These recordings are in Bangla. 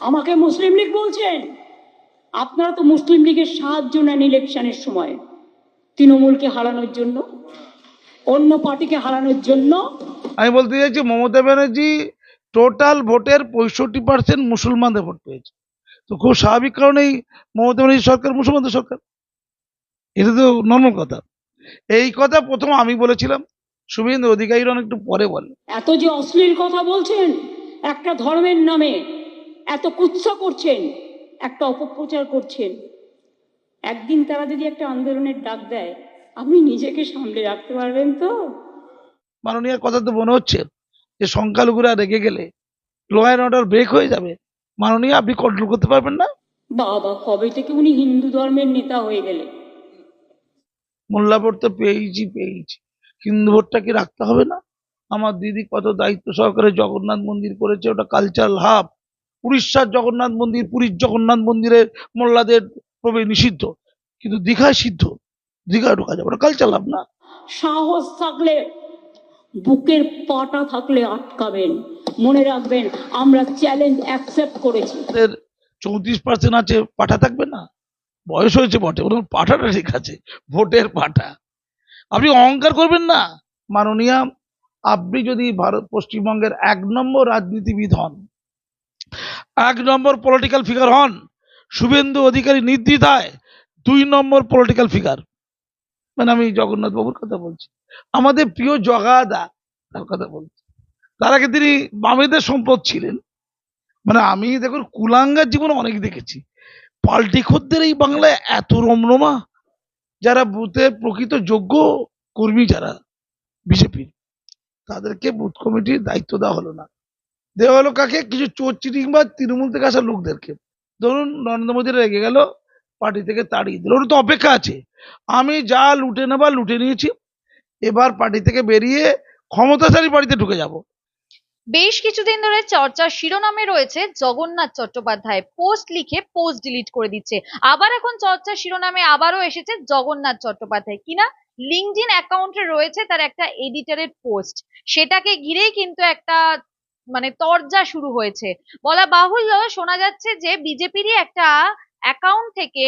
আমাকে মুসলিম লীগ বলছেন। আপনারা তো মুসলিম লীগের সাহায্য নেন ইলেকশনের সময় তৃণমূলকে হারানোর জন্য অন্য পার্টিকে হারানোর জন্য আমি বলতে চাইছি মমতা ব্যানার্জি টোটাল ভোটের পঁয়ষট্টি পার্সেন্ট মুসলমানদের ভোট পেয়েছে। তো খুব স্বাভাবিক কারণেই মমতা ব্যানার্জি সরকার মুসলমানদের সরকার। এটা তো নর্মাল কথা। এই কথা প্রথম আমি বলেছিলাম শুভেন্দু অধিকারীরা অনেকটু পরে বলে এত যে অশ্লীল কথা বলছেন একটা ধর্মের নামে এত কুৎসা করছেন একটা অপপ্রচার করছেন। একদিন তারা যদি একটা আন্দোলনের ডাক দেয় আপনি নিজেকে সামলে রাখতে পারবেন তো? মাননীয় কথা তো মনে হচ্ছে যে সংখ্যালঘুরা রেগে গেলে ল অ্যান্ড অর্ডার ব্রেক হয়ে যাবে। মাননীয় আপনি কন্ট্রোল করতে পারবেন না? বাবা কবে থেকে উনি হিন্দু ধর্মের নেতা হয়ে গেলে মোল্লা তো পেয়েছি পেয়েছি হিন্দু ভোটটা কি রাখতে হবে না? আমার দিদি কত দায়িত্ব সহকারে জগন্নাথ মন্দির করেছে ওটা কালচারাল হাব উড়িষ্যার জগন্নাথ মন্দির পুরীর জগন্নাথ মন্দিরের মোল্লাদের প্রবেশ নিষিদ্ধ। কিন্তু দীঘায় সিদ্ধ। দীঘায় ঢোকা যাবে কালচারাল হাব না। সাহস থাকলে বুকের পাটা থাকলে আটকাবেন। মনে রাখবেন আমরা চ্যালেঞ্জ অ্যাকসেপ্ট করেছি। চৌত্রিশ পার্সেন্ট আছে পাঠা থাকবে না। বয়স হয়েছে বটে। ওর পাঠাটা ঠিক আছে। ভোটের পাঠা। আপনি অহংকার করবেন না। মাননীয়া আপনি যদি ভারত পশ্চিমবঙ্গের এক নম্বর রাজনীতিবিদ হন এক নম্বর পলিটিক্যাল ফিগার হন শুভেন্দু অধিকারী নির্দ্বিধায় দুই নম্বর পলিটিক্যাল ফিগার মানে আমি জগন্নাথ বাবুর কথা বলছি। আমাদের প্রিয় জগাদা তার কথা বলছি। তার আগে তিনি বামেদের সম্পদ ছিলেন। মানে আমি দেখুন কুলাঙ্গার জীবন অনেক দেখেছি। পাল্টি খদ্দের এই বাংলায় এত রমরমা, যারা বুথে প্রকৃত যোগ্য কর্মী যারা, বিজেপির, তাদেরকে বুথ কমিটির দায়িত্ব দেওয়া হলো না। দেওয়া হলো কাকে কিছু চোর চিটিং বা তৃণমূল থেকে আসা লোকদেরকে। ধরুন নরেন্দ্র মোদী রেগে গেল, পার্টি থেকে তাড়িয়ে দিল। ওর তো অপেক্ষা আছে। আমি যা লুটে নেবার লুটে নিয়েছি। এবার পার্টি থেকে বেরিয়ে ক্ষমতাশালী পার্টিতে ঢুকে যাব। বেশ কিছুদিন ধরে চর্চার শিরোনামে রয়েছে জগন্নাথ চট্টোপাধ্যায়। পোস্ট লিখে পোস্ট ডিলিট করে দিচ্ছে। আবার এখন চর্চার শিরোনামে আবারও এসেছে জগন্নাথ চট্টোপাধ্যায়। কিনা লিঙ্কডিন অ্যাকাউন্টে রয়েছে তার একটা এডিটরের পোস্ট। সেটাকে ঘিরেই কিন্তু একটা মানে তরজা শুরু হয়েছে। বলা বাহুল্য শোনা যাচ্ছে যে বিজেপিরই একটা অ্যাকাউন্ট থেকে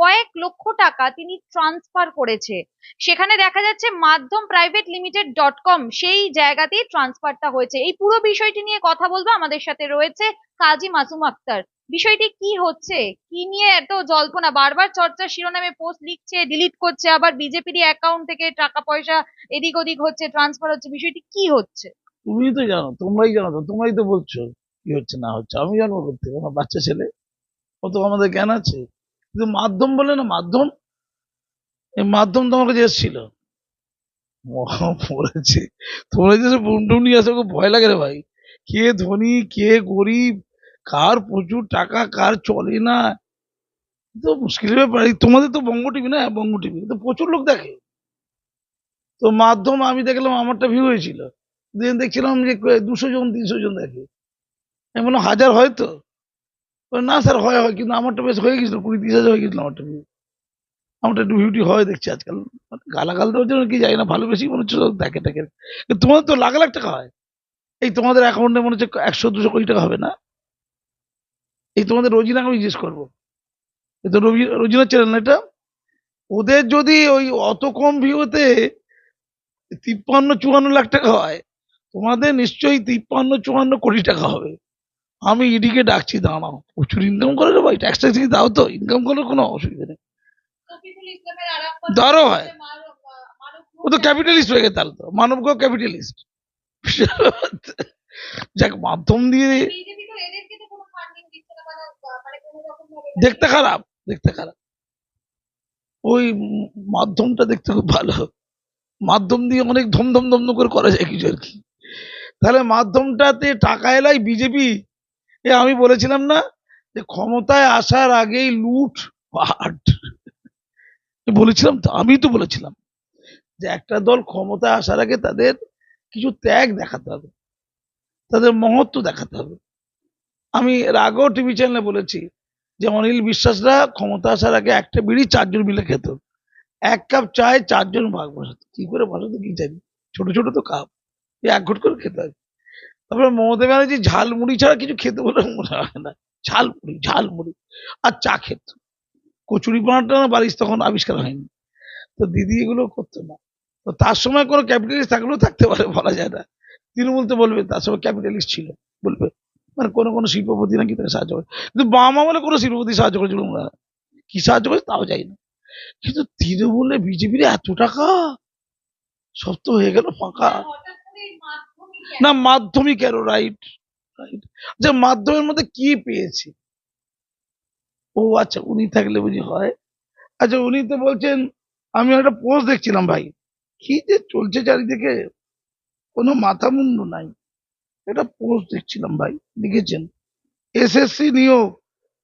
কয়েক লক্ষ টাকা তিনি ট্রান্সফার করেছে। সেখানে দেখা যাচ্ছে মাধ্যম প্রাইভেট লিমিটেড ডট কম সেই জায়গাতেই ট্রান্সফারটা হয়েছে। এই পুরো বিষয়টি নিয়ে কথা বলব। আমাদের সাথে রয়েছে কাজী মাসুম আক্তার। বিষয়টি কি হচ্ছে? কি নিয়ে এত জল্পনা? বারবার চর্চার শিরোনামে পোস্ট লিখছে ডিলিট করছে, আবার বিজেপির অ্যাকাউন্ট থেকে টাকা পয়সা এদিক ওদিক হচ্ছে ট্রান্সফার হচ্ছে। বিষয়টি কি হচ্ছে? তুমি তো জানো তোমরাই জানো তো তোমরাই তো বলছো কি হচ্ছে না হচ্ছে। আমি জানব করতে আমার বাচ্চা ছেলে অত আমাদের জ্ঞান আছে। কিন্তু মাধ্যম বলে না মাধ্যম? এই মাধ্যম তোমার কাছে এসেছিল। পড়েছে। তোমরা যে বুমটুম নিয়ে আসো খুব ভয় লাগে রে ভাই। কে ধনী কে গরিব কার প্রচুর টাকা কার চলে না। তো মুশকিলের ব্যাপার। তোমাদের তো বঙ্গ টিভি না? হ্যাঁ, বঙ্গ টিভি। তো প্রচুর লোক দেখে। তো মাধ্যম আমি দেখলাম আমারটা ভিউ হয়েছিল। দিন দেখছিলাম যে দুশো জন, তিনশো জন দেখে। বললাম, হাজার হয় তো? না স্যার, হয় হয়, কিন্তু আমারটা বেশ হয়ে গেছিল, কুড়ি, তিরিশ হাজার হয়ে গেছিল আমারটা ভিউ আমারটা একটু ভিউটি হয় দেখছি আজকাল। মানে গালাগাল দেওয়ার জন্য কি জানি না, ভালো বেশি মনে হচ্ছে দেখে টাকে তোমাদের তো লাখ লাখ টাকা হয়। এই তোমাদের অ্যাকাউন্টে মনে হচ্ছে একশো, দুশো কোটি টাকা হবে না? এই তোমাদের রোজিনাকে আমি জিজ্ঞেস করব। এ তো রবি- রোজিনার চ্যানেল এটা? ওদের যদি ওই অত কম ভিউতে তিপ্পান্ন, চুয়ান্ন লাখ টাকা হয় তোমাদের নিশ্চয়ই তিপ্পান্ন, চুয়ান্ন কোটি টাকা হবে। আমি ইডিকে ডাকছি, দাঁড়াও। প্রচুর ইনকাম করে রে ভাই ট্যাক্স ট্যাক্স দাও তো? ইনকাম করার কোনো অসুবিধা নেই। দারও হয় ও তো ক্যাপিটালিস্ট হয়ে গেছে তাহলে তো। মানবগ ক্যাপিটালিস্ট যাক, মাধ্যম দিয়ে দেখতে খারাপ দেখতে খারাপ। ওই মাধ্যমটা দেখতে খুব ভালো। মাধ্যম দিয়ে অনেক ধমধম ধম করে করা যায় কিছু আর কি। তাহলে মাধ্যমটাতে টাকা এলাই বিজেপি? এ, আমি বলেছিলাম না যে ক্ষমতায় আসার আগেই লুট, পাট। বলেছিলাম তো, আমি তো বলেছিলাম যে একটা দল ক্ষমতায় আসার আগে তাদের কিছু ত্যাগ দেখাতে হবে, তাদের মহত্ব দেখাতে হবে। আমি এর আগেও টিভি চ্যানেলে বলেছি যে অনিল বিশ্বাসরা ক্ষমতা আসার আগে একটা বিড়ি চারজন মিলে খেত। এক কাপ চায় চারজন ভাগ বসাতো। কি করে বসাতো, কি জানি? ছোট ছোট তো কাপ। এক ঘট করে খেতে হয় তারপরে মমতা ব্যানার্জি ঝালমুড়ি ছাড়া কিছু খেতে বলে মনে হয় না। ঝালমুড়ি ঝালমুড়ি। আর চা খেত। কচুরি পানাটা না বাড়ির তখন আবিষ্কার হয়নি। তো দিদি এগুলো করতো না। তো তার সময় কোনো ক্যাপিটালিস্ট থাকলেও থাকতে পারে, বলা যায় না। তৃণমূল তো বলবে, তার সময় ক্যাপিটালিস্ট ছিল, বলবে। মানে কোনো কোনো শিল্পপতি নাকি তাকে সাহায্য করে। কিন্তু বাম আমলে কোনো শিল্পপতি সাহায্য করেছিল না। কি সাহায্য করে তাও যাই না। কিন্তু তৃণমূলে বিজেপির এত টাকা, সব তো হয়ে গেল ফাঁকা। না, মাধ্যমিক কেন রাইট রাইট যে মাধ্যমের মধ্যে কি পেয়েছি? ও আচ্ছা উনি থাকলে বুঝি হয়। আচ্ছা উনি তো বলছেন, আমি একটা পোস্ট দেখছিলাম ভাই। কি যে চলছে চারিদিকে? কোনো মাথা মুন্ডু নাই। এটা পোস্ট দেখছিলাম ভাই, লিখেছেন, এসএসসি নিয়োগ,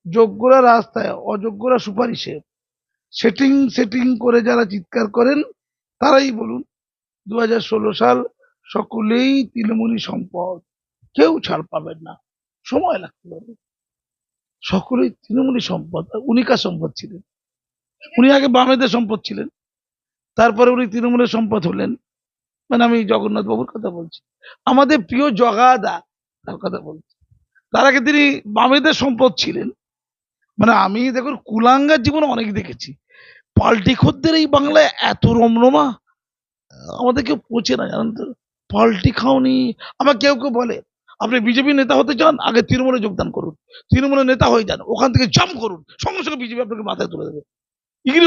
যোগ্যরা রাস্তায়, অযোগ্যরা সুপারিশে। সেটিং সেটিং করে যারা চিৎকার করেন, তারাই বলুন দু হাজার ষোলো সাল সকলেই তৃণমূলী সম্পদ। কেউ ছাড় পাবেন না। সময় লাগতে পারে। সকলেই তৃণমূলী সম্পদ। আর উনি কার সম্পদ ছিলেন? উনি আগে বামেদের সম্পদ ছিলেন। তারপরে উনি তৃণমূলের সম্পদ হলেন। মানে আমি জগন্নাথ বাবুর কথা বলছি। আমাদের প্রিয় জগাদা তার কথা বলছি। তার আগে তিনি বামেদের সম্পদ ছিলেন। মানে আমি দেখুন কুলাঙ্গার জীবন অনেক দেখেছি। পাল্টি খদ্দের এই বাংলায় এত রমরমা, আমাদের কেউ পচে না, জানেন তো? পাল্টি খাওনি। আমার কেউ কেউ বলে, আপনি বিজেপি নেতা হতে চান, আগে তৃণমূলে যোগদান করুন। তৃণমূলের নেতা হয়ে যান, ওখান থেকে জাম্প করুন। সঙ্গে সঙ্গে বিজেপি আপনাকে মাথায় তুলে দেবে। ইগিরি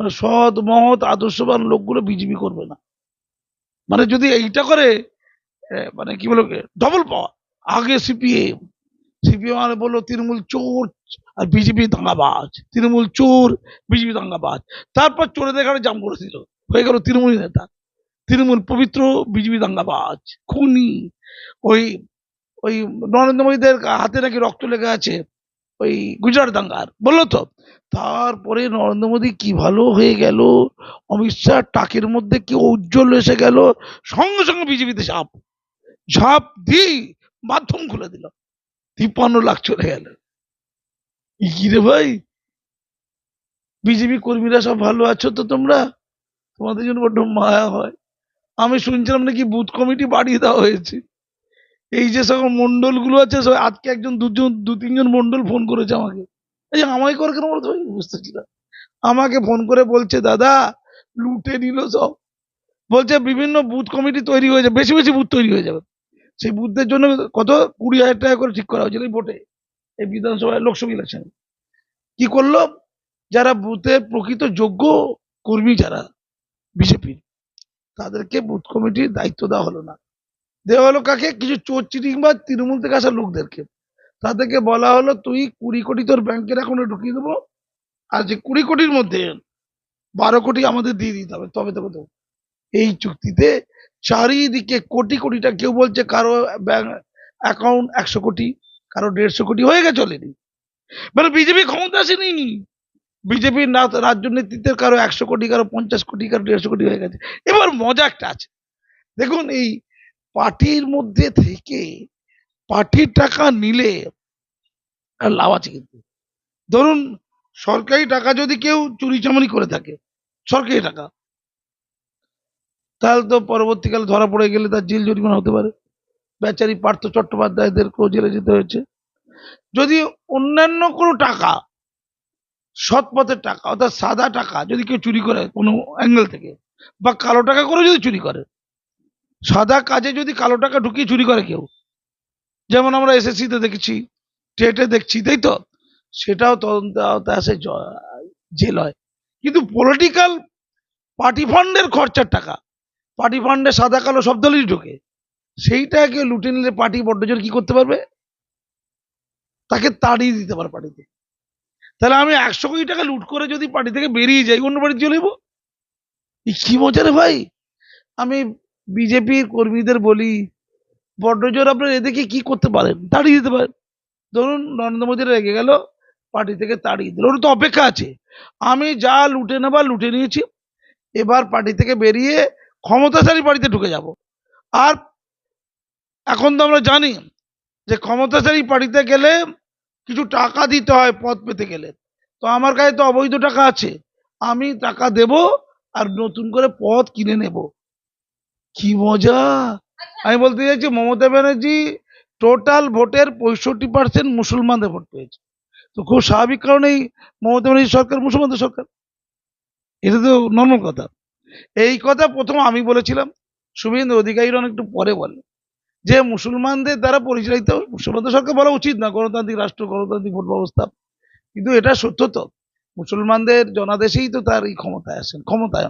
মানে সৎ, মহৎ, আদর্শবান লোকগুলো বিজেপি করবে না। মানে যদি এইটা করে মানে কি বলো ডবল পাওয়া আগে সিপিএম সিপিএম আর বলল, তৃণমূল চোর আর বিজেপি দাঙ্গাবাজ। তৃণমূল চোর, বিজেপি দাঙ্গাবাজ। তারপর চোরে ঘাড়ে জাম করেছিল। হয়ে গেল তৃণমূল নেতা। তৃণমূল পবিত্র বিজেপি দাঙ্গাবাজ, খুনি। ওই ওই নরেন্দ্র মোদীদের হাতে নাকি রক্ত লেগে আছে ওই গুজরাট দাঙ্গার, বলল তো? তারপরে নরেন্দ্র মোদী কি ভালো হয়ে গেল? অমিত শাহ টাকের মধ্যে কি উজ্জ্বল এসে গেল? সঙ্গে সঙ্গে বিজেপিতে ঝাঁপ ঝাঁপ দিই মাধ্যম খুলে দিল। তিপ্পান্ন লাখ চলে গেল। রে ভাই? বিজেপি কর্মীরা সব ভালো আছো তো তোমরা? তোমাদের জন্য বড্ড মায়া হয়। আমি শুনছিলাম নাকি বুথ কমিটি বাড়িয়ে দেওয়া হয়েছে। এই যে সকল মন্ডলগুলো আছে আজকে একজন, দুজন, দু তিনজন মন্ডল ফোন করেছে আমাকে। এই আমায় করে কেন বলতো? বুঝতেছি না। আমাকে ফোন করে বলছে, দাদা, লুটে নিল সব। বলছে, বিভিন্ন বুথ কমিটি তৈরি হয়েছে, বেশি বেশি বুথ তৈরি হয়ে যাবে। সেই বুথদের জন্য কত? কুড়ি হাজার টাকা করে ঠিক করা হয়েছিল এই ভোটে, এই বিধানসভায় লোকসভা ইলেকশন। কি করল? যারা বুথে প্রকৃত যোগ্য কর্মী যারা, বিজেপির তাদেরকে বুথ কমিটির দায়িত্ব দেওয়া হলো না। দেওয়া হলো কাকে? কিছু চোর চিটিং বা তৃণমূল থেকে আসা লোকদেরকে। তাদেরকে বলা হলো, তুই কুড়ি কোটি তোর ব্যাংকের অ্যাকাউন্টে ঢুকিয়ে দেবো। আর যে কুড়ি কোটির মধ্যে বারো কোটি আমাদের দিয়ে দিতে হবে, তবে তবে দেবো। এই চুক্তিতে চারিদিকে কোটি কোটিটা কেউ বলছে কারও ব্যাংক অ্যাকাউন্ট একশো কোটি, কারও দেড়শো কোটি হয়ে গেছে অলরেডি মানে বিজেপি ক্ষমতা আসেনি। বিজেপির রাজ্য নেতৃত্বের কারও একশো কোটি, কারও পঞ্চাশ কোটি, কারও দেড়শো কোটি হয়ে গেছে। এবার মজা একটা আছে। দেখুন, এই পার্টির মধ্যে থেকে পার্টির টাকা নিলে লাভ আছে কিন্তু। ধরুন, সরকারি টাকা যদি কেউ চুরি চামারি করে থাকে, সরকারি টাকা, তাহলে তো পরবর্তীকালে ধরা পড়ে গেলে তার জেল জরিমানা হতে পারে। বেচারি পার্থ চট্টোপাধ্যায়দেরকেও জেলে যেতে হয়েছে। যদি অন্যান্য কোনো টাকা সৎ পথের টাকা, অর্থাৎ সাদা টাকা যদি কেউ চুরি করে কোনো অ্যাঙ্গেল থেকে, বা কালো টাকা করে যদি চুরি করে। সাদা কাজে যদি কালো টাকা ঢুকিয়ে চুরি করে কেউ, যেমন আমরা এসএসসিতে দেখেছি টেটে দেখছি, তাই তো? সেটাও তদন্ত আওতায় আসে জেল হয়। কিন্তু পলিটিক্যাল পার্টি ফান্ডের খরচার টাকা পার্টি ফান্ডে সাদা কালো সব দলেরই ঢোকে। সেইটাকে লুটে নিলে পার্টি বড্ডজোর কি করতে পারবে? তাকে তাড়িয়ে দিতে পারে পার্টিতে তাহলে আমি একশো কোটি টাকা লুট করে যদি পার্টি থেকে বেরিয়ে যাই, অন্য বাড়ি চলে যাব কি মজা রে ভাই? আমি বিজেপির কর্মীদের বলি বড্ডজোর আপনার এদেরকে কি করতে পারেন? তাড়িয়ে দিতে পারেন। ধরুন নরেন্দ্র মোদী রেগে গেল, পার্টি থেকে তাড়িয়ে দিল। ওর তো অপেক্ষা আছে। আমি যা লুটে নেবার, লুটে নিয়েছি। এবার পার্টি থেকে বেরিয়ে ক্ষমতাশালী পার্টিতে ঢুকে যাব। আর এখন তো আমরা জানি যে ক্ষমতাশালী পার্টিতে গেলে কিছু টাকা দিতে হয় পদ পেতে গেলে। তো আমার কাছে তো অবৈধ টাকা আছে। আমি টাকা দেব আর নতুন করে পদ কিনে নেব। কি মজা! আমি বলতে চাইছি, মমতা ব্যানার্জি টোটাল ভোটের পঁয়ষট্টি পার্সেন্ট মুসলমানদের ভোট পেয়েছে। তো খুব স্বাভাবিক কারণেই মমতা ব্যানার্জি সরকার, মুসলমানদের সরকার। এটা তো নর্মাল কথা। এই কথা প্রথম আমি বলেছিলাম। শুভেন্দু অধিকারীরা অনেক একটু পরে বলে যে মুসলমানদের দ্বারা পরিচালিত, মুসলমানদের সরকার বলা উচিত না, গণতান্ত্রিক রাষ্ট্র, গণতান্ত্রিক ভোট ব্যবস্থা। কিন্তু এটা সত্য তো। মুসলমানদের জনাদেশেই তো তার এই ক্ষমতায় আসেন, ক্ষমতায়।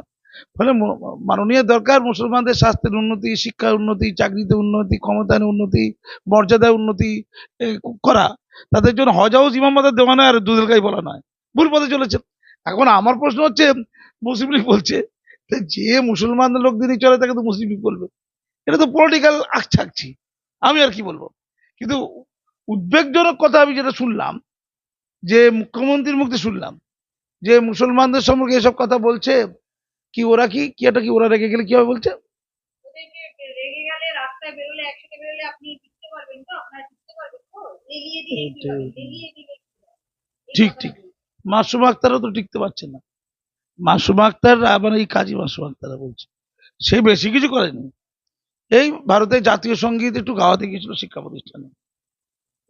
ফলে মাননীয় দরকার মুসলমানদের স্বাস্থ্যের উন্নতি, শিক্ষার উন্নতি, চাকরিতে উন্নতি ক্ষমতায়নের উন্নতি, মর্যাদায় উন্নতি করা। তাদের জন্য হজ হাউস ইমামবাদের দেওয়া নয় আর দুধের গাই বলা নয়। ভুল পথে চলেছে এখন আমার প্রশ্ন হচ্ছে, মুসলিম বলছে যে মুসলমান লোক দিনই চলে তাকে তো মুসলিম বলবে। এটা তো পলিটিক্যাল আকছাকছি আমি আর কি বলব? কিন্তু উদ্বেগজনক কথা আমি যেটা শুনলাম যে মুখ্যমন্ত্রীর মুখে শুনলাম যে মুসলমানদের সম্পর্কে এসব কথা বলছে কি ওরা কি? কি এটা কি ওরা রেগে গেলে কি হবে বলছে? ঠিক, ঠিক। মাসুম আক্তারও তো টিকতে পারছে না। মাসুম আক্তার আবার এই কাজী মাসুম আক্তারা বলছে সে বেশি কিছু করেনি। এই ভারতের জাতীয় সংগীত একটু গাওয়াতে গিয়েছিল শিক্ষা প্রতিষ্ঠানে।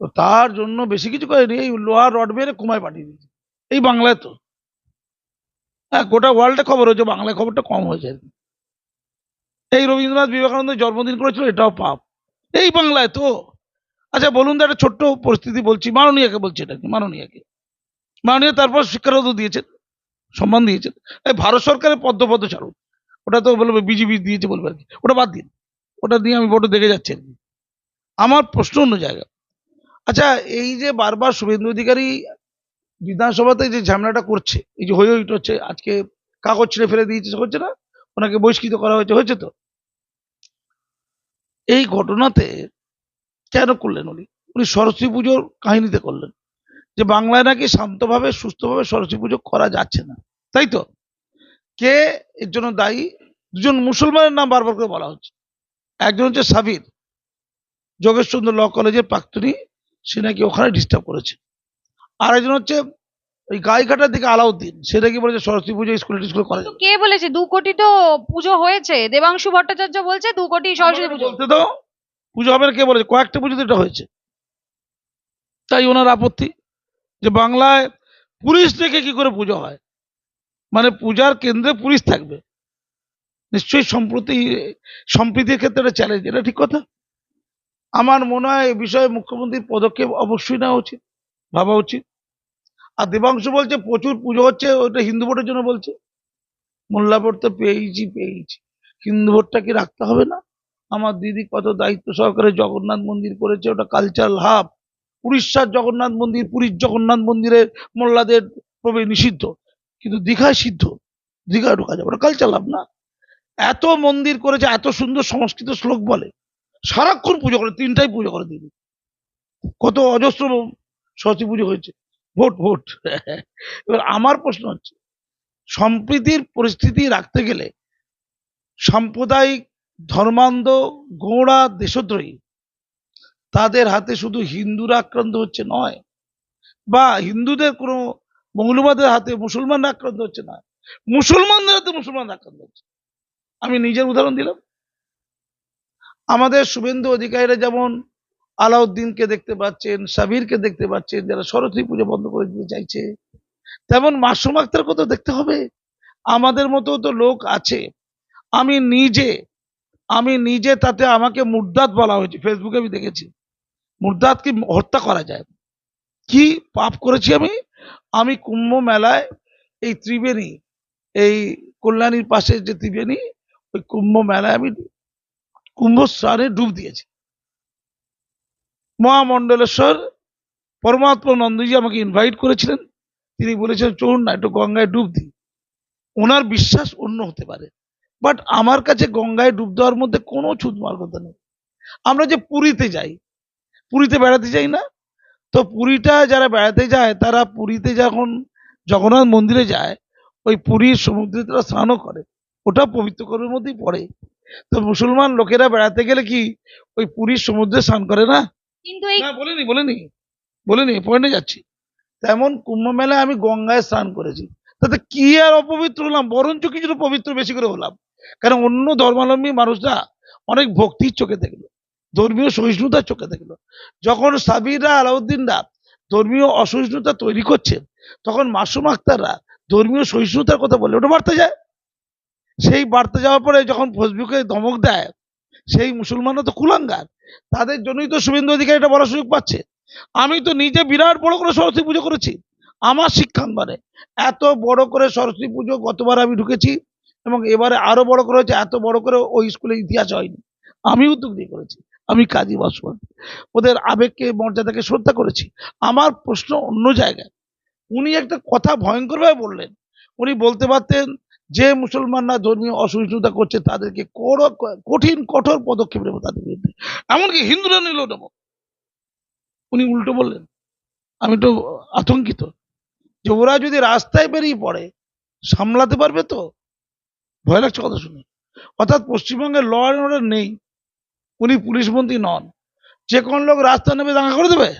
তো তার জন্য বেশি কিছু করেনি, এই লোহার রড মেরে কুমায় পাঠিয়ে দিয়েছে। এই বাংলায় তো। হ্যাঁ গোটা ওয়ার্ল্ডে খবর হয়েছে, বাংলায় খবরটা কম হয়েছে। এই রবীন্দ্রনাথ বিবেকানন্দ জন্মদিন করেছিল, এটাও পাপ। এই বাংলায় তো। আচ্ছা বলুন তো, একটা ছোট্ট পরিস্থিতি বলছি, মাননীয়াকে বলছি এটা মাননীয়াকে? মাননীয় তারপর শিক্ষারত দিয়েছেন, সম্মান দিয়েছেন। এই ভারত সরকারের পদ্ম পদ্ম ছাড়ুন। ওটা তো বলবে, বিজেপি দিয়েছে বলবে আর কি, ওটা বাদ দিন। ওটা দিয়ে আমি ভোটে দেখে যাচ্ছি। আমার প্রশ্ন অন্য জায়গা আচ্ছা এই যে বারবার শুভেন্দু অধিকারী বিধানসভাতে যে ঝামেলাটা করছে, এই যে হয়ে হচ্ছে আজকে কাগজ ছিঁড়ে ফেলে দিয়েছে হচ্ছে না? ওনাকে বহিষ্কৃত করা হয়েছে হয়েছে তো? এই ঘটনাতে কেন করলেন উনি? উনি সরস্বতী পুজোর কাহিনীতে করলেন। যে বাংলায় নাকি শান্তভাবে, সুস্থভাবে সরস্বতী পুজো করা যাচ্ছে না। তাই তো? কে এর জন্য দায়ী? দুজন মুসলমানের নাম বারবার করে বলা হচ্ছে। একজন হচ্ছে সাবির যোগেশচন্দ্র ল কলেজের প্রাক্তনী সে নাকি ওখানে ডিস্টার্ব করেছে। আর একজন হচ্ছে ওই গাইঘাটার দিকে আলাউদ্দিন সে নাকি বলেছে সরস্বতী পুজো স্কুলে টিস্কুলে করা তো যাবে কে বলেছে? দু কোটি তো পুজো হয়েছে। দেবাংশু ভট্টাচার্য বলছে দু কোটি সরস্বতী পুজো। বলতে দাও পুজো হবে না কে বলেছে? কয়েকটা পুজোতে এটা হয়েছে। তাই ওনার আপত্তি যে বাংলায় পুলিশ রেখে কি করে পুজো হয়? মানে পূজার কেন্দ্রে পুলিশ থাকবে। নিশ্চয়ই সম্প্রতি, সম্প্রীতির ক্ষেত্রে একটা চ্যালেঞ্জ এটা ঠিক কথা। আমার মনে হয় এ বিষয়ে মুখ্যমন্ত্রীর পদক্ষেপ অবশ্যই নেওয়া উচিত, ভাবা উচিত। আর দেবাংশু বলছে, প্রচুর পুজো হচ্ছে ওটা হিন্দু ভোটের জন্য বলছে। মোল্লা ভোট তো পেয়েছি পেয়েছি হিন্দু ভোটটা কি রাখতে হবে না? আমার দিদি কত দায়িত্ব সহকারে জগন্নাথ মন্দির করেছে, ওটা কালচারাল হাব উড়িষ্যার জগন্নাথ মন্দির, পুরীর জগন্নাথ মন্দিরের মোল্লাদের প্রবেশ নিষিদ্ধ। কিন্তু দীঘায় সিদ্ধ। দীঘায় ঢোকা যাবে ওটা কালচারাল হাব না। এত মন্দির করেছে, এত সুন্দর সংস্কৃত শ্লোক বলে। সারাক্ষণ পুজো করে, তিনটাই পুজো করে দিদি। কত অজস্র সরস্বতী পুজো হয়েছে। Vote vote. এবার আমার প্রশ্ন হচ্ছে, সম্প্রীতির পরিস্থিতি রাখতে গেলে সাম্প্রদায়িক ধর্মান্ধ গোঁড়া দেশদ্রোহী, তাদের হাতে শুধু হিন্দুরা আক্রান্ত হচ্ছে নয়, বা হিন্দুদের কোনো মৌলবাদের হাতে মুসলমানরা আক্রান্ত হচ্ছে না মুসলমানদের হাতে মুসলমান আক্রান্ত হচ্ছে। আমি নিজের উদাহরণ দিলাম। আমাদের শুভেন্দু অধিকারীরা যেমন আলাউদ্দিনকে দেখতে পাচ্ছেন, সাবিরকে দেখতে পাচ্ছেন, যারা সরস্বতী পুজো বন্ধ করে দিতে চাইছে, তেমন মাসুম আক্তারকে তো দেখতে হবে। আমাদের মতো তো লোক আছে। আমি নিজে আমি নিজে তাতে আমাকে মুর্দাত বলা হয়েছে। ফেসবুকে আমি দেখেছি। মুর্দাত কি হত্যা করা যায়। কি পাপ করেছি আমি? আমি কুম্ভ মেলায় এই ত্রিবেণী, এই কল্যাণীর পাশে যে ত্রিবেণী ওই কুম্ভ মেলায় আমি কুম্ভ স্নানে ডুব দিয়েছি। মহামণ্ডলেশ্বর পরমাত্মা নন্দজি আমাকে ইনভাইট করেছিলেন। তিনি বলেছেন চলুন না, একটু গঙ্গায় ডুব দিই। ওনার বিশ্বাস অন্য হতে পারে। বাট আমার কাছে গঙ্গায় ডুব দেওয়ার মধ্যে কোনো ছুত মার্গতা নেই। আমরা যে পুরীতে যাই, পুরীতে বেড়াতে যাই না, তো পুরীটা যারা বেড়াতে যায়, তারা পুরীতে যখন জগন্নাথ মন্দিরে যায়, ওই পুরীর সমুদ্রে তারা স্নানও করে। ওটা পবিত্র কর্মের মধ্যেই পড়ে। তো মুসলমান লোকেরা বেড়াতে গেলে কি ওই পুরীর সমুদ্রে স্নান করে না? কিন্তু বলেনি বলিনি বলিনি পয়েন্টে যাচ্ছি। তেমন কুম্ভ মেলায় আমি গঙ্গায় স্নান করেছি। তাতে কি আর অপবিত্র হলাম? বরঞ্চ কিছুটা পবিত্র বেশি করে হলাম। কারণ অন্য ধর্মাবলম্বী মানুষরা অনেক ভক্তির চোখে দেখল ধর্মীয় সহিষ্ণুতার চোখে দেখল। যখন সাবিরা আলাউদ্দিনরা ধর্মীয় অসহিষ্ণুতা তৈরি করছে তখন মাসুম আক্তাররা ধর্মীয় সহিষ্ণুতার কথা বলে ওটা বার্তা যায়। সেই বার্তা যাওয়ার পরে যখন ফেসবুকে ধমক দেয়, সেই মুসলমানরা তো কুলাঙ্গার। তাদের জন্যই তো শুভেন্দু অধিকারী এটা বলার সুযোগ পাচ্ছে। আমি তো নিজে বিরাট বড় করে সরস্বতী পুজো করেছি, আমার শিক্ষাঙ্গনে। এত বড় করে সরস্বতী পুজো গতবার আমি ঢুকেছি এবং এবারে আরও বড় করে হয়েছে, এত বড় করে ওই স্কুলে ইতিহাস হয়নি। আমি উদ্যোগ দিয়ে করেছি, আমি কাজী বাসুয়ান। ওদের আবেগকে, মর্যাদাকে শ্রদ্ধা করেছি। আমার প্রশ্ন অন্য জায়গায়। উনি একটা কথা ভয়ঙ্করভাবে বললেন। উনি বলতে পারতেন যে মুসলমানরা ধর্মীয় অসহিষ্ণুতা করছে, তাদেরকে কঠিন, কঠোর পদক্ষেপ নেব তাদের বিরুদ্ধে। এমনকি হিন্দুরা নিল নেব। উনি উল্টো বললেন, আমি তো আতঙ্কিত যে ওরা যদি রাস্তায় বেরিয়ে পড়ে, সামলাতে পারবে তো? ভয় লাগছে কথা শুনে। অর্থাৎ পশ্চিমবঙ্গের ল অ্যান্ড অর্ডার নেই, উনি পুলিশ মন্ত্রী নন। যে কোন লোক রাস্তা নেমে দাঙ্গা করে দেবে?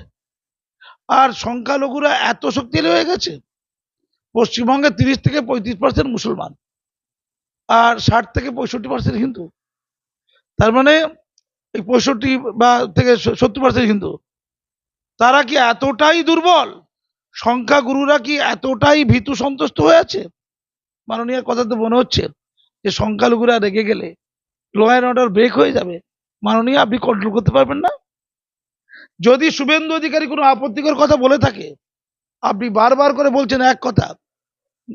আর সংখ্যালঘুরা এত শক্তিশালী হয়ে গেছে পশ্চিমবঙ্গে তিরিশ থেকে পঁয়ত্রিশ পার্সেন্ট মুসলমান আর ষাট থেকে পঁয়ষট্টি পার্সেন্ট হিন্দু। তার মানে এই পঁয়ষট্টি বা থেকে সত্তর পার্সেন্ট হিন্দু। তারা কি এতটাই দুর্বল? সংখ্যাগুরুরা কি এতটাই ভীতু সন্তুষ্ট হয়ে আছে? মাননীয় কথা তো মনে হচ্ছে যে সংখ্যালঘুরা রেগে গেলে ল অ্যান্ড অর্ডার ব্রেক হয়ে যাবে। মাননীয়, আপনি কন্ট্রোল করতে পারবেন না? যদি শুভেন্দু অধিকারী কোনো আপত্তিকর কথা বলে থাকে, আপনি বারবার করে বলছেন এক কথা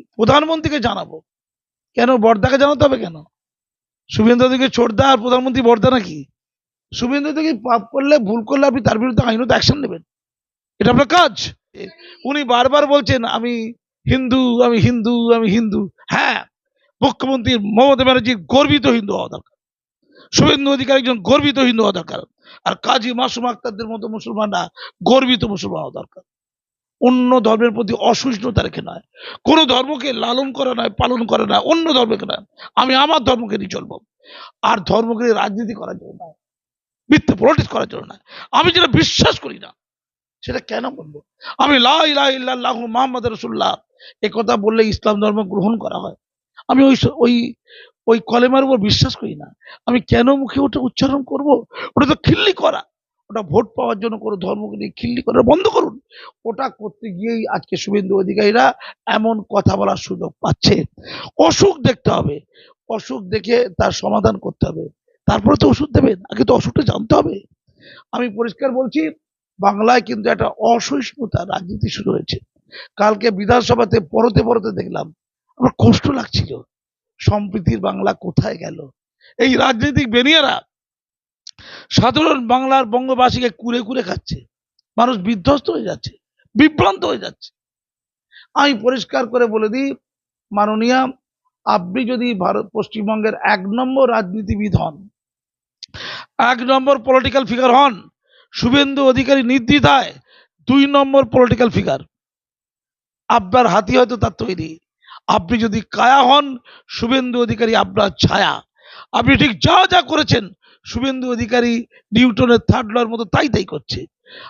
প্রধানমন্ত্রীকে জানাব। কেন? বর্দাকে জানাতে হবে কেন? শুভেন্দু অধিকারী ছোটদা আর প্রধানমন্ত্রী বর্দা নাকি? শুভেন্দু অধিকারী পাপ করলে, ভুল করলে আপনি তার বিরুদ্ধে আইনত অ্যাকশন নেবেন। এটা আপনার কাজ? উনি বারবার বলছেন, আমি হিন্দু আমি হিন্দু আমি হিন্দু। হ্যাঁ মুখ্যমন্ত্রী মমতা ব্যানার্জি গর্বিত হিন্দু হওয়া দরকার। শুভেন্দু অধিকারী একজন গর্বিত হিন্দু হওয়া দরকার। আর কাজী মাসুম আক্তারদের মতো মুসলমানরা গর্বিত মুসলমান হওয়া দরকার। অন্য ধর্মের প্রতি অসহিষ্ণুতা রেখে নয়। কোন ধর্মকে লালন করা নয়, পালন করা নয়, অন্য ধর্মকে নয়। আমি আমার ধর্মকে নিয়ে চলবো। আর ধর্মকে রাজনীতি করার জন্য নয়। মিথ্যে পলিটিক্স করার জন্য নয়। আমি যেটা বিশ্বাস করি না, সেটা কেন বলব আমি লাহ মোহাম্মদ রসুল্লাহ এ কথা বললে ইসলাম ধর্ম গ্রহণ করা হয়। আমি ওই ওই ওই কলেমার উপর বিশ্বাস করি না। আমি কেন মুখে ওটা উচ্চারণ করব? ওটা তো খিল্লি করা। ওটা ভোট পাওয়ার জন্য কোনো ধর্মকে নিয়ে খিল্লি করা বন্ধ করুন। ওটা করতে গিয়েই আজকে শুভেন্দু অধিকারীরা এমন কথা বলার সুযোগ পাচ্ছে। অসুখ দেখতে হবে। অসুখ দেখে তার সমাধান করতে হবে। তারপরে তো ওষুধ দেবেন, আগে তো অসুখটা জানতে হবে। আমি পরিষ্কার বলছি, বাংলায় কিন্তু একটা অসহিষ্ণুতা রাজনীতি শুরু হয়েছে। কালকে বিধানসভাতে পরতে পরতে দেখলাম, আমার কষ্ট লাগছিল। সম্প্রীতির বাংলা কোথায় গেল? এই রাজনৈতিক বেনিয়ারা সাধারণ বাংলার বঙ্গবাসীকে কুরে কুরে খাচ্ছে। মানুষ বিধ্বস্ত হয়ে যাচ্ছে, বিভ্রান্ত হয়ে যাচ্ছে। আমি পরিষ্কার করে বলে দিই, মাননীয়া, আপনি যদি ভারত, পশ্চিমবঙ্গের এক নম্বর রাজনীতিবিদ হন, এক নম্বর পলিটিক্যাল ফিগার হন, শুভেন্দু অধিকারী নির্দ্বিধায় দুই নম্বর পলিটিক্যাল ফিগার আপনার হাতি হয়তো তার তৈরি। আপনি যদি কায়া হন, শুভেন্দু অধিকারী আপনার ছায়া। আপনি ঠিক যা যা করেছেন শুভেন্দু অধিকারী নিউটনের থার্ড লর মতো তাই তাই করছে।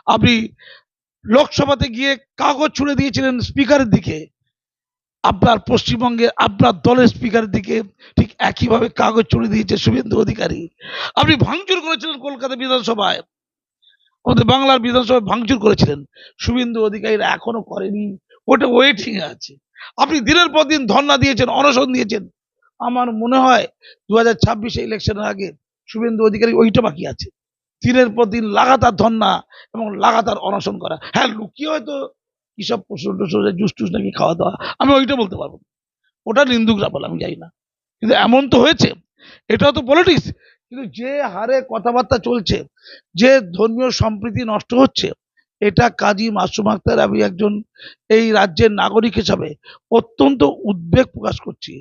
আপনি লোকসভাতে গিয়ে কাগজ ছুড়ে দিয়েছিলেন স্পিকারের দিকে। আপনার পশ্চিমবঙ্গে আপনার দলের স্পিকারের দিকে ঠিক একইভাবে কাগজ ছুড়ে দিয়েছে শুভেন্দু অধিকারী। আপনি ভাঙচুর করেছিলেন কলকাতা বিধানসভায়। আমাদের বাংলার বিধানসভায় ভাঙচুর করেছিলেন। শুভেন্দু অধিকারীরা এখনও করেনি। ওটা ওয়েটিং আছে। আপনি দিনের পর দিন ধর্না দিয়েছেন, অনশন দিয়েছেন। আমার মনে হয় দু হাজার ছাব্বিশে ইলেকশনের আগে শুভেন্দু অধিকারী ওইটা বাকি আছে। দিনের পর দিন লাগাতার ধর্ণা এবং লাগাতার অনশন করা। হ্যাঁ লুকিয়ে হয়তো কিসব পশু টসু জুস টুস নাকি খাওয়া দাওয়া, আমি ওইটা বলতে পারব। ওটা নিন্দুকরা বলে আমি জানি না। কিন্তু এমন তো হয়েছে, এটাও তো পলিটিক্স কিন্তু যে হারে কথাবার্তা চলছে, যে ধর্মীয় সম্প্রীতি নষ্ট হচ্ছে, এটা কাজী মাসুম আক্তার আমি একজন এই রাজ্যের নাগরিক হিসাবে অত্যন্ত উদ্বেগ প্রকাশ করছি।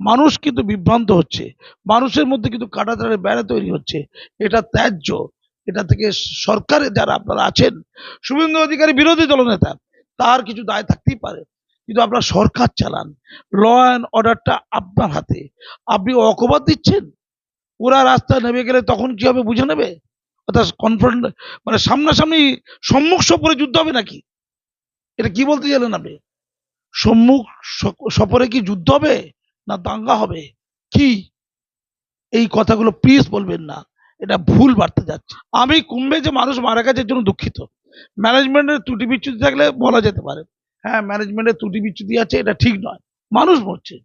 মানুষ কিন্তু বিভ্রান্ত হচ্ছে। মানুষের মধ্যে কিন্তু কাটাতারের বেড়া তৈরি হচ্ছে। এটা ত্যায্য। এটা থেকে সরকারে যারা আপনারা আছেন, শুভেন্দু অধিকারী, বিরোধী দলনেতা, তার কিছু দায় থাকতেই পারে। কিন্তু আপনার সরকার চালান। ল অ্যান্ড অর্ডারটা আপনার হাতে। আপনি অকবাদ দিচ্ছেন? ওরা রাস্তায় নেমে গেলে তখন কি হবে বুঝে নেবে? অর্থাৎ কনফ্রন্ট মানে সামনাসামনি সম্মুখ সপরে যুদ্ধ হবে নাকি? এটা কি বলতে গেলেন আপনি? সম্মুখ স- সপরে কি যুদ্ধ হবে? না দাঙ্গা হবে? কি? এই কথাগুলো প্লিজ বলবেন না। এটা ভুল বার্তা যাচ্ছে। আমি কুম্ভে যে মানুষ মারা গেছে জন্য দুঃখিত। ম্যানেজমেন্টের ত্রুটি বিচ্যুতি থাকলে বলা যেতে পারে। হ্যাঁ ম্যানেজমেন্টের ত্রুটি বিচ্যুতি আছে, এটা ঠিক নয়। মানুষ মরছে।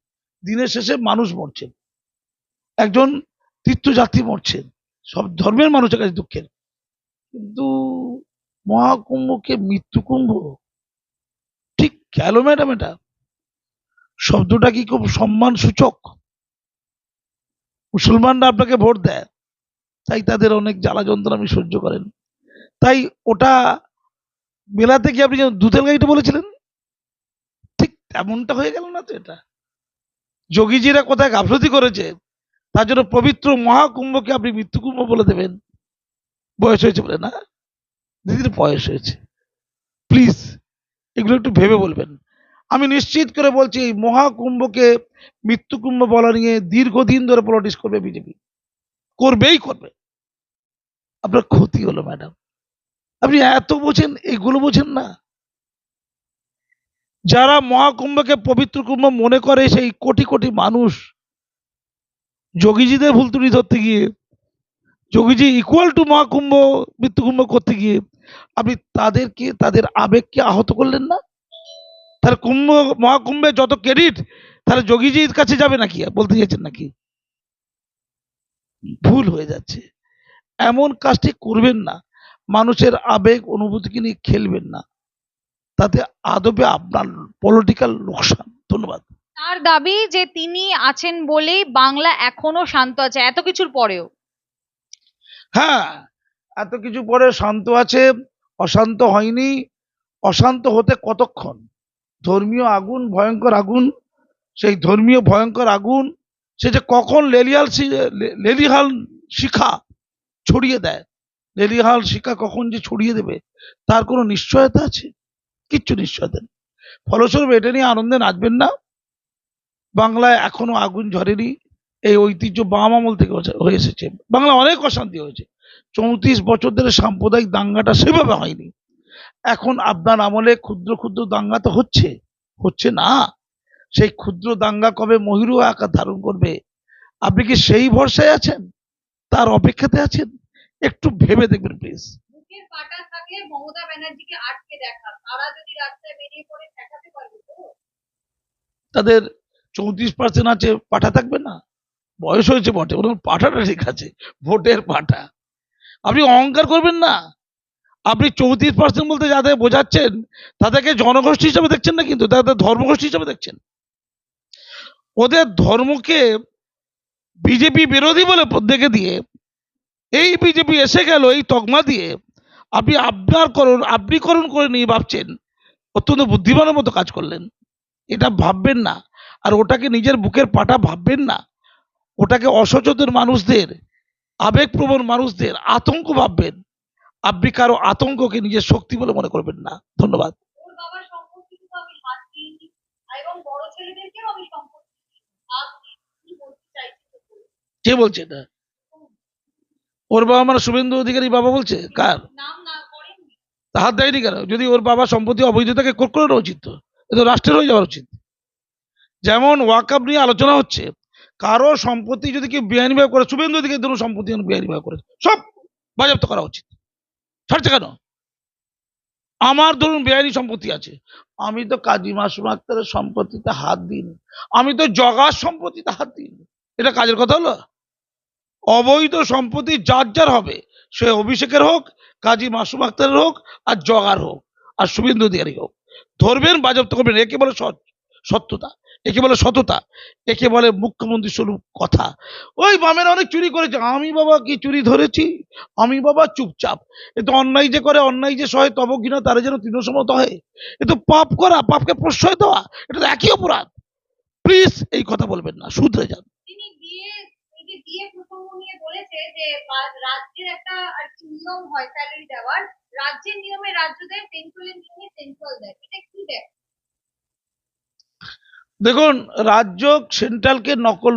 দিনের শেষে মানুষ মরছে। একজন তীর্থযাত্রী মরছেন সব ধর্মের মানুষের কাছে দুঃখের। কিন্তু মহাকুম্ভকে মৃত্যু কুম্ভ ঠিক গেল ম্যাডাম এটা? শব্দটা কি খুব সম্মান সূচক মুসলমানরা আপনাকে ভোট দেয়, তাই তাদের অনেক জ্বালা যন্ত্রণা আপনি সহ্য করেন। তাই ওটা মেলাতে কি আপনি দুধের গাড়িটা বলেছিলেন, ঠিক তেমনটা হয়ে গেল না তো এটা। যোগীজিরা কোথায় গাফলতি করেছে, তার জন্য পবিত্র মহাকুম্ভকে আপনি মৃত্যুকুম্ভ বলে দেবেন। বয়স হয়েছে বলে না? দিদির বয়স হয়েছে। প্লিজ, এগুলো একটু ভেবে বলবেন। আমি নিশ্চিত করে বলছি, এই মহাকুম্ভকে মৃত্যুকুম্ভ বলা নিয়ে দীর্ঘদিন ধরে পলিটিক্স করবে বিজেপি করবেই করবে। আপনার ক্ষতি হলো ম্যাডাম আপনি এত বোঝেন, এগুলো বোঝেন না। যারা মহাকুম্ভকে পবিত্র কুম্ভ মনে করে, সেই কোটি কোটি মানুষ, যোগীজিদের ভুল ত্রুটি ধরতে গিয়ে, যোগীজি ইকুয়াল টু মহাকুম্ভ, মৃত্যুকুম্ভ করতে গিয়ে, আপনি তাদেরকে, তাদের আবেগকে আহত করলেন না? তাহলে কুম্ভ মহাকুম্ভে যত ক্রেডিট তাহলে যোগীজির কাছে যাবে নাকি? বলতে চাইছেন নাকি? ভুল হয়ে যাচ্ছে। এমন কাজটি করবেন না। মানুষের আবেগ অনুভূতিকে নিয়ে খেলবেন না। তাতে আদবে আপনার পলিটিক্যাল লোকসান। ধন্যবাদ। তার দাবি যে তিনি আছেন বলেই বাংলা এখনও শান্ত আছে এত কিছুর পরেও। হ্যাঁ এত কিছু পরে শান্ত আছে অশান্ত হয়নি অশান্ত হতে কতক্ষণ? ধর্মীয় আগুন, ভয়ঙ্কর আগুন, সেই ধর্মীয় ভয়ঙ্কর আগুন, সে যে কখন লেলিহাল লেলিহাল শিখা ছড়িয়ে দেয়। লেলিহাল শিখা কখন যে ছড়িয়ে দেবে, তার কোনো নিশ্চয়তা আছে? কিচ্ছু নিশ্চয়তা নেই। ফলস্বরূপ এটা নিয়ে আনন্দে নাচবেন না। বাংলায় এখনও আগুন ঝরেনি। এই ঐতিহ্য বাম আমল থেকে হয়ে এসেছে। বাংলা অনেক অশান্তি হয়েছে। চৌত্রিশ বছর ধরে সাম্প্রদায়িক দাঙ্গাটা সেভাবে হয়নি। এখন আপনার আমলে ক্ষুদ্র ক্ষুদ্র দাঙ্গা তো হচ্ছে। হচ্ছে না। সেই ক্ষুদ্র দাঙ্গা কবে মহিরু আকার ধারণ করবে? আপনি কি সেই ভরসায় আছেন? তার অপেক্ষাতে আছেন? একটু ভেবে দেখবেন প্লিজ তাদের চৌত্রিশ পার্সেন্ট আছে পাঠা থাকবে না? বয়স হয়েছে বটে। ওরকম পাঠাটা ঠিক আছে ভোটের পাঠা। আপনি অহংকার করবেন না। আপনি চৌত্রিশ পার্সেন্ট বলতে যাদের বোঝাচ্ছেন, তাদেরকে জনগোষ্ঠী হিসাবে দেখছেন না কিন্তু? তাদের ধর্মগোষ্ঠী হিসাবে দেখছেন? ওদের ধর্মকে বিজেপি বিরোধী বলে দেখে দিয়ে, এই বিজেপি এসে গেল, এই তকমা দিয়ে, আপনি আপনার করণ আপনিকরণ করে নিয়ে ভাবছেন, অত্যন্ত বুদ্ধিমানের মতো কাজ করলেন। এটা ভাববেন না। আর ওটাকে নিজের বুকের পাটা ভাববেন না। ওটাকে অসচেতন মানুষদের, আবেগপ্রবণ মানুষদের আতঙ্ক ভাববেন। আপনি কারও আতঙ্ককে নিজের শক্তি বলে মনে করবেন না। ধন্যবাদ। কি বলছে এটা? ওর বাবা মানে শুভেন্দু অধিকারী বাবা বলছে? কার? হাত দেয়নি কেন? যদি ওর বাবা সম্পত্তি অবৈধতাকে কোট করে উচিত তো এ তো রাষ্ট্রের হয়ে যাওয়া উচিত। যেমন ওয়াকআপ নিয়ে আলোচনা হচ্ছে কারও সম্পত্তি যদি কেউ বেআইনিভাবে করে শুভেন্দু অধিকারী ধরুন সম্পত্তি বেআইনিভাবে করে সব বাজেয়াপ্ত করা উচিত। ছাড়ছে কেন? আমার ধরুন বেআইনি সম্পত্তি আছে। আমি তো কাজী মাসুম আক্তারের সম্পত্তিতে হাত দিইনি। আমি তো জগার সম্পত্তিতে হাত দিইনি। এটা কাজের কথা হলো? অবৈধ সম্পত্তি যার যার হবে, সে অভিষেকের হোক কাজী মাসুম আক্তারের হোক, আর জগার হোক, আর শুভেন্দু অধিকারী হোক। ধরবেন, বাজেয়াপ্ত করবেন একে বলে সত্যতা? একে বলে সততা, একে বলে মুখ্যমন্ত্রী স্বরূপ কথা। ওই বামের অনেক চুরি করেছে। আমি বাবা কি চুরি ধরেছি? আমি বাবা চুপচাপ। এ তো অন্যায় যে করে, অন্যায় যে সহে, তব ঘৃণা তারা যেন তৃণসমত হয় এ তো পাপ করা, পাপকে প্রশ্রয় দেওয়া, এটা তো একই অপরাধ। প্লিজ এই কথা বলবেন না, শুধরে যান। রাজ্যের নিয়ম হয় রাজ্য সেন্ট্রাল দেয়। এটা কি দেয়? দেখুন, রাজ্য সেন্ট্রালকে নকল,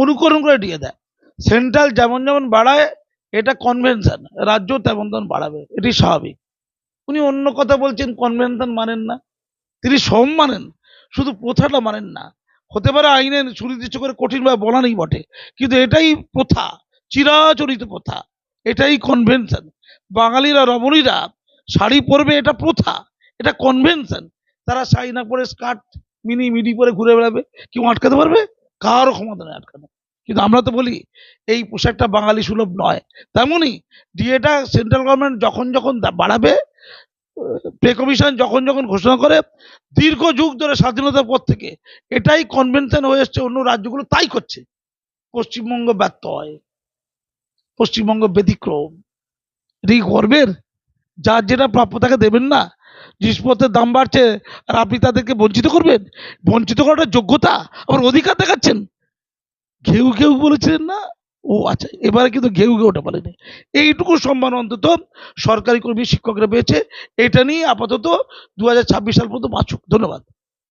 অনুকরণ করে দিয়ে দেয়। সেন্ট্রাল যেমন যেমন বাড়ায়, এটা কনভেনশন রাজ্য তেমন তেমন বাড়াবে এটি স্বাভাবিক। উনি অন্য কথা বলছেন কনভেনশন মানেন না। তিনি সম মানেন, শুধু প্রথাটা মানেন না। হতে পারে আইনে সুনির্দিষ্ট করে কঠিনভাবে বলা নেই বটে, কিন্তু এটাই প্রথা, চিরাচরিত প্রথা, এটাই কনভেনশন বাঙালিরা, রমণীরা, শাড়ি পরবে, এটা প্রথা, এটা কনভেনশন তারা শাড়ি না পরে স্কার্ট মিনি মিডি পরে ঘুরে বেড়াবে, কেউ আটকাতে পারবে? কারও ক্ষমতা নেই আটকানো কিন্তু আমরা তো বলি, এই পোশাকটা বাঙালি সুলভ নয়। তেমনই ডিএটা সেন্ট্রাল গভর্নমেন্ট যখন যখন বাড়াবে পে কমিশন যখন যখন ঘোষণা করে, দীর্ঘ যুগ ধরে স্বাধীনতার পর থেকে এটাই কনভেনশন হয়ে এসছে, অন্য রাজ্যগুলো তাই করছে। পশ্চিমবঙ্গ ব্যর্থ হয়। পশ্চিমবঙ্গ ব্যতিক্রম। এটা কি গর্বের? যার যেটা প্রাপ্য তাকে দেবেন না জিনিসপত্রের দাম বাড়ছে আর আপনি তাদেরকে বঞ্চিত করবেন? বঞ্চিত করাটা যোগ্যতা? আবার অধিকার দেখাচ্ছেন? ঘেউ ঘেউ বলেছিলেন না? ও আচ্ছা এবারে কিন্তু ঘেউ ঘেউ ওটা বলেনি। এইটুকু সম্মান অন্তত সরকারি কর্মী শিক্ষকরা পেয়েছে। এটা নিয়ে আপাতত দু হাজার ছাব্বিশ সাল পর্যন্ত বাঁচুক। ধন্যবাদ।